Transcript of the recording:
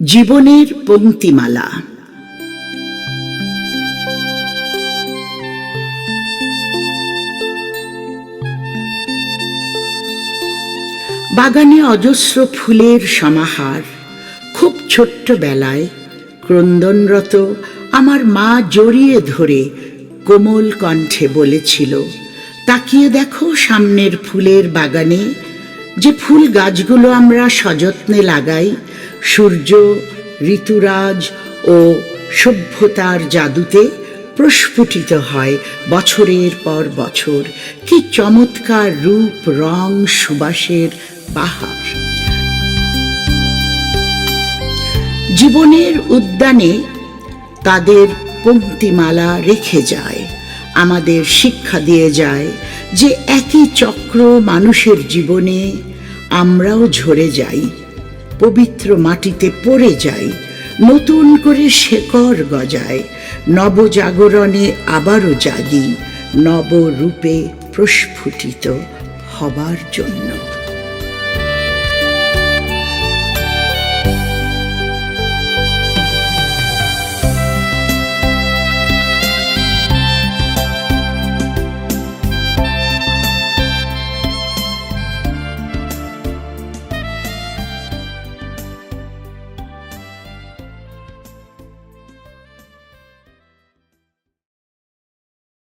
জীবনের পংক্তিমালা বাগানে অজস্র ফুলের সমাহার, খুব ছোট্ট বেলায় ক্রন্দনরত আমার মা জড়িয়ে ধরে কোমল কণ্ঠে বলেছিল, তাকিয়ে দেখো সামনের ফুলের বাগানে, যে ফুল গাছগুলো আমরা সযত্নে লাগাই সূর্য, ঋতুরাজ ও সভ্যতার জাদুতে প্রস্ফুটিত হয় বছরের পর বছর। কি চমৎকার রূপ, রং, সুবাসের বাহার। জীবনের উদ্যানে তাদের পংক্তিমালা রেখে যায়, আমাদের শিক্ষা দিয়ে যায় যে একই চক্র মানুষের জীবনে আমরাও ঝরে যাই। পবিত্র মাটিতে পড়ে যাই নতুন করে শেকর গজায়। নবজাগরণে আবারও জাগি, নবরূপে প্রস্ফুটিত হবার জন্য।